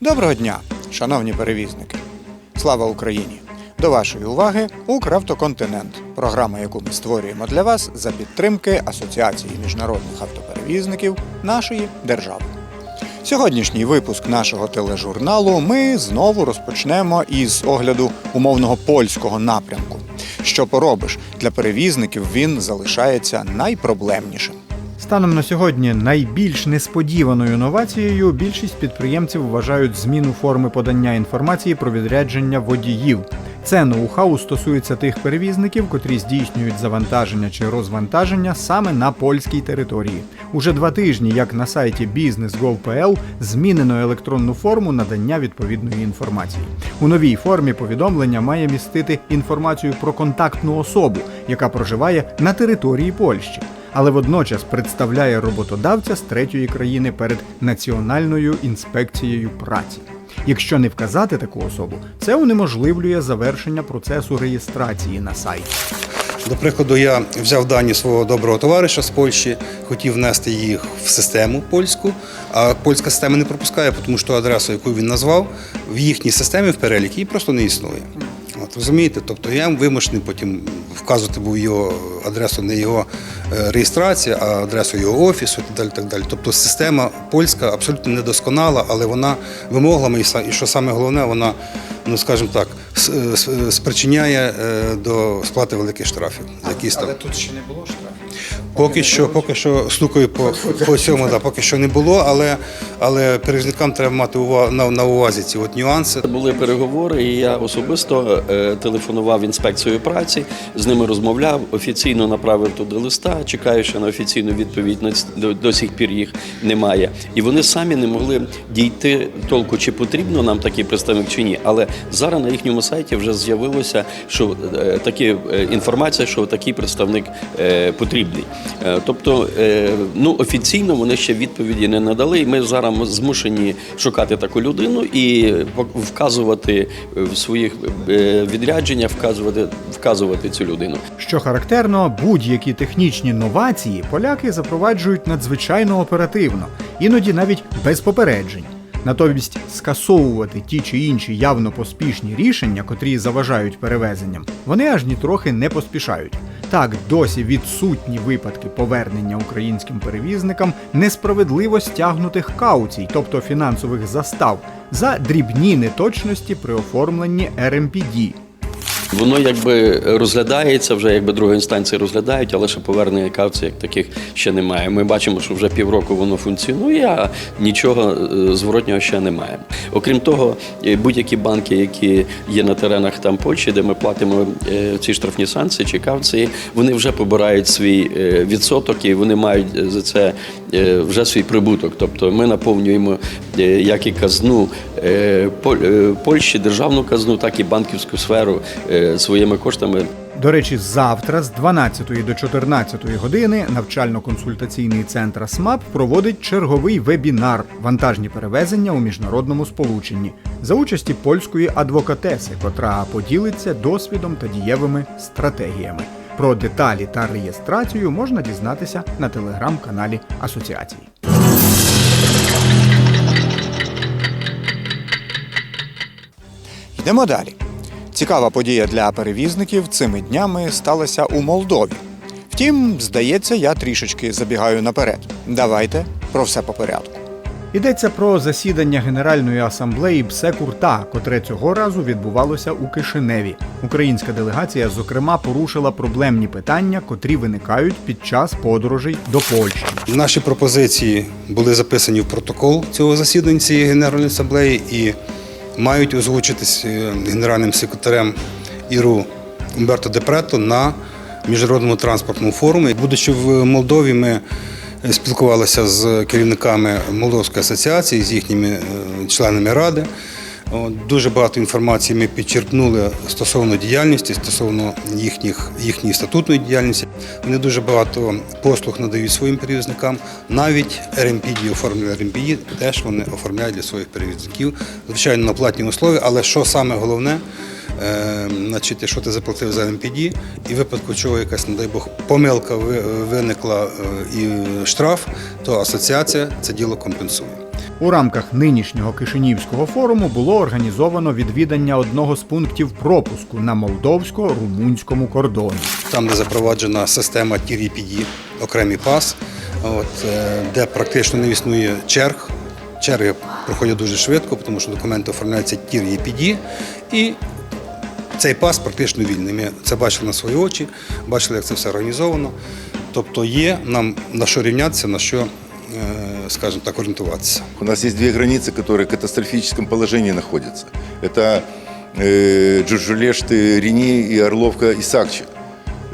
Доброго дня, шановні перевізники! Слава Україні! До вашої уваги Укравтоконтинент, програма, яку ми створюємо для вас за підтримки Асоціації міжнародних автоперевізників нашої держави. Сьогоднішній випуск нашого тележурналу ми знову розпочнемо із огляду умовного польського напрямку. Що поробиш, для перевізників він залишається найпроблемнішим. Станом на сьогодні найбільш несподіваною новацією більшість підприємців вважають зміну форми подання інформації про відрядження водіїв. Це ноу-хау стосується тих перевізників, котрі здійснюють завантаження чи розвантаження саме на польській території. Уже два тижні, як на сайті business.gov.pl, змінено електронну форму надання відповідної інформації. У новій формі повідомлення має містити інформацію про контактну особу, яка проживає на території Польщі але водночас представляє роботодавця з третьої країни перед Національною інспекцією праці. Якщо не вказати таку особу, це унеможливлює завершення процесу реєстрації на сайті. До прикладу, я взяв дані свого доброго товариша з Польщі, хотів внести їх в систему польську, а польська система не пропускає, тому що адресу, яку він назвав, в їхній системі в перелік її просто не існує. От, розумієте? Тобто я вимушений потім вказувати був його адресу, не його е, реєстрації, а адресу його офісу і так далі. Так далі. Тобто система польська абсолютно недосконала, але вона вимогла і що саме головне, вона, ну скажімо так, с- спричиняє е, до сплати великих штрафів. Але, але тут ще не було штрафів. Поки що, поки що стукаю по, по цьому, да, поки що не було, але, але перевізникам треба мати увагу, на, на увазі ці от нюанси. Були переговори, і я особисто е, телефонував інспекцію праці, з ними розмовляв, офіційно направив туди листа. Чекаю, ще на офіційну відповідь на до, до сих пір їх немає. І вони самі не могли дійти толку, чи потрібно нам такий представник чи ні. Але зараз на їхньому сайті вже з'явилося, що е, такі е, інформація, що такий представник е, потрібний. Е, тобто, е, ну офіційно вони ще відповіді не надали. Ми зараз змушені шукати таку людину і вказувати в своїх е, відрядженнях, вказувати, вказувати цю людину. Що характерно, будь-які технічні новації поляки запроваджують надзвичайно оперативно, іноді навіть без попереджень. Натомість скасовувати ті чи інші явно поспішні рішення, котрі заважають перевезенням, вони аж нітрохи не поспішають. Так, досі відсутні випадки повернення українським перевізникам несправедливо стягнутих кауцій, тобто фінансових застав, за дрібні неточності при оформленні РМПД. Воно якби розглядається, вже якби друга інстанція розглядають, але ще повернення кавці як таких ще немає. Ми бачимо, що вже півроку воно функціонує, а нічого е, зворотнього ще немає. Окрім того, е, будь-які банки, які є на теренах там Польщі, де ми платимо е, ці штрафні санкції чи кавці, вони вже побирають свій відсоток і вони мають за це вже свій прибуток. Тобто ми наповнюємо як і казну Польщі, державну казну, так і банківську сферу е, своїми коштами. До речі, завтра з 12 до 14 години навчально-консультаційний центр СМАП проводить черговий вебінар вантажні перевезення у міжнародному сполученні за участі польської адвокатеси, котра поділиться досвідом та дієвими стратегіями. Про деталі та реєстрацію можна дізнатися на телеграм-каналі Асоціації. Йдемо далі. Цікава подія для перевізників цими днями сталася у Молдові. Втім, здається, я трішечки забігаю наперед. Давайте про все по порядку. Йдеться про засідання Генеральної асамблеї ПСЕ-Курта, котре цього разу відбувалося у Кишиневі. Українська делегація, зокрема, порушила проблемні питання, котрі виникають під час подорожей до Польщі. Наші пропозиції були записані в протокол цього засідання цієї Генеральної асамблеї і мають озвучитись е, генеральним секретарем ІРУ Умберто Депрето на міжнародному транспортному форумі. Будучи в Молдові, ми спілкувалися з керівниками Молдовської асоціації, з їхніми е, членами ради. Дуже багато інформації ми підчерпнули стосовно діяльності, стосовно їхніх, їхньої статутної діяльності. Вони дуже багато послуг надають своїм перевізникам. Навіть РМПД, оформлення РМПД теж вони оформляють для своїх перевізників, звичайно, на платній услові. Але що саме головне, е, значить, що ти заплатив за МПД, і в випадку чого якась, не дай Бог, помилка виникла е, і штраф, то асоціація це діло компенсує. У рамках нинішнього Кишинівського форуму було організовано відвідання одного з пунктів пропуску на молдовсько-румунському кордоні. Там, де запроваджена система TRPD, окремий пас, от, е, де практично не існує черг. Черги проходять дуже швидко, тому що документи оформляються TRPD, і цей пас практично вільний. Ми це бачили на свої очі, бачили, як це все організовано. Тобто є нам на що рівнятися, на що, е, скажімо так, орієнтуватися. У нас есть две границы, которые в катастрофическом положении находятся. Это э, Джуржулешты, Рени и Орловка и Сакчи.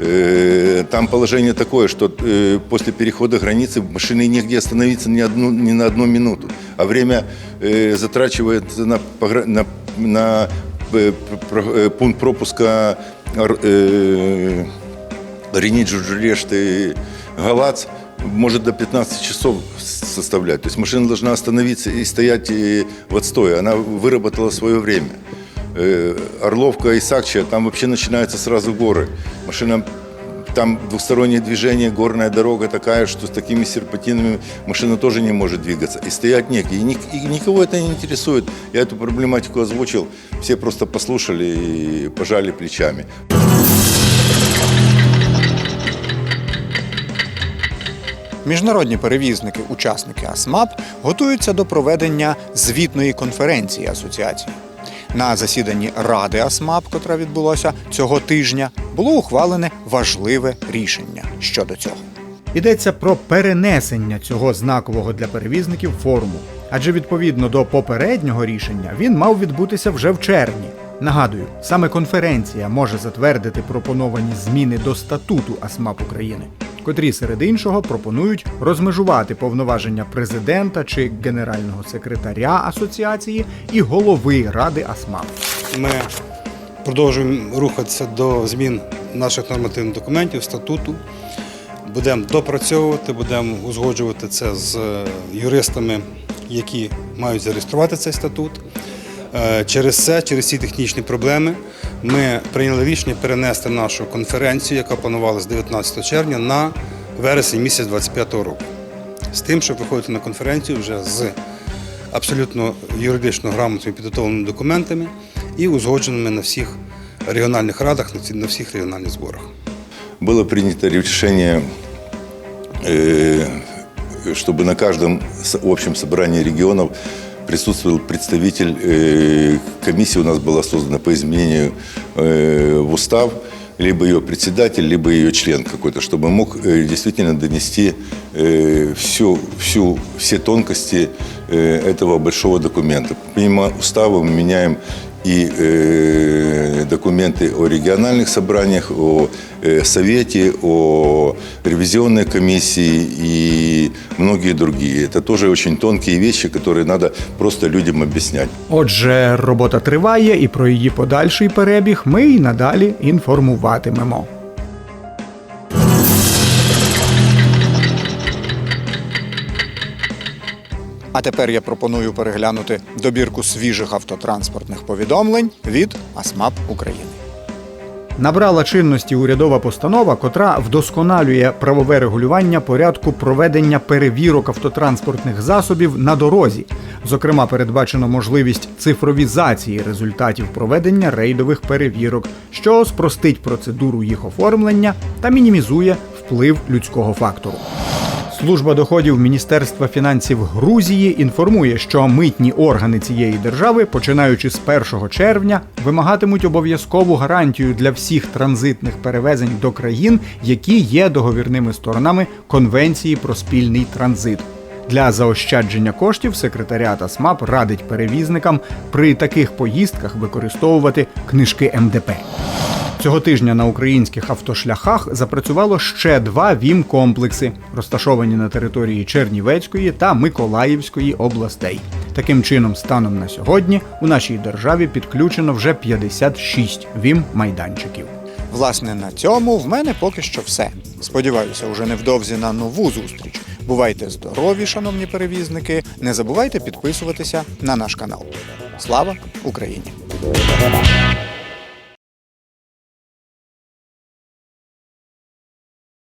Э, там положение такое, что э, после перехода границы машины негде остановиться ни, одну, ни на одну минуту. А время э, затрачивается на, погра- на, на э, про- э, пункт пропуска Ор- э, Рени, Джуржулешты, Галац может до 15 часов составлять. То есть машина должна остановиться и стоять э, в отстое. Она выработала свое время. Э, Орловка и Сакча, там вообще начинаются сразу горы. Машина там двухстороннее движение, горная дорога такая, что с такими серпантинами машина тоже не может двигаться. И стоять негде. И, ник- и никого это не интересует. Я эту проблематику озвучил, все просто послушали и пожали плечами. Міжнародні перевізники, учасники АСМАП, готуються до проведення звітної конференції асоціації. На засіданні Ради АСМАП, котра відбулося цього тижня, було ухвалене важливе рішення щодо цього. Йдеться про перенесення цього знакового для перевізників форуму. Адже відповідно до попереднього рішення він мав відбутися вже в червні. Нагадую, саме конференція може затвердити пропоновані зміни до статуту АСМАП України, котрі серед іншого пропонують розмежувати повноваження президента чи генерального секретаря асоціації і голови ради АСМАП. Ми продовжуємо рухатися до змін наших нормативних документів, статуту. Будемо допрацьовувати, будемо узгоджувати це з е, юристами, які мають зареєструвати цей статут. Е, Через це, через ці технічні проблеми, ми прийняли рішення перенести нашу конференцію, яка планувалася з 19 червня, на вересень місяць 2025 року. З тим, щоб виходити на конференцію вже з абсолютно юридично грамотними підготовленими документами і узгодженими на всіх регіональних радах, на всі- на всіх регіональних зборах. было принято решение, э, чтобы на каждом с- общем собрании регионов присутствовал представитель э, комиссии. У нас была создана по изменению э, в устав, либо ее председатель, либо ее член какой-то, чтобы мог э, действительно донести э, всю, всю, все тонкости э, этого большого документа. Помимо устава мы меняем и э, документы о региональных собраниях, о э, совете, о ревизионной комиссии и многие другие. Это тоже очень тонкие вещи, которые надо просто людям объяснять. Отже, робота триває, і про її подальший перебіг ми й надалі інформуватимемо. А тепер я пропоную переглянути добірку свіжих автотранспортних повідомлень від АСМАП України. Набрала чинності урядова постанова, котра вдосконалює правове регулювання порядку проведення перевірок автотранспортних засобів на дорозі. Зокрема, передбачено можливість цифровізації результатів проведення рейдових перевірок, що спростить процедуру їх оформлення та мінімізує вплив людського фактору. Служба доходів Міністерства фінансів Грузії інформує, що митні органи цієї держави, починаючи з 1 червня, вимагатимуть обов'язкову гарантію для всіх транзитних перевезень до країн, які є договірними сторонами Конвенції про спільний транзит. Для заощадження коштів секретаріат СМАП радить перевізникам при таких поїздках використовувати книжки МДП. Цього тижня на українських автошляхах запрацювало ще два ВІМ-комплекси, розташовані на території Чернівецької та Миколаївської областей. Таким чином, станом на сьогодні у нашій державі підключено вже 56 ВІМ-майданчиків. Власне, на цьому в мене поки що все. Сподіваюся, уже невдовзі на нову зустріч. Бувайте здорові, шановні перевізники. Не забувайте підписуватися на наш канал. Слава Україні!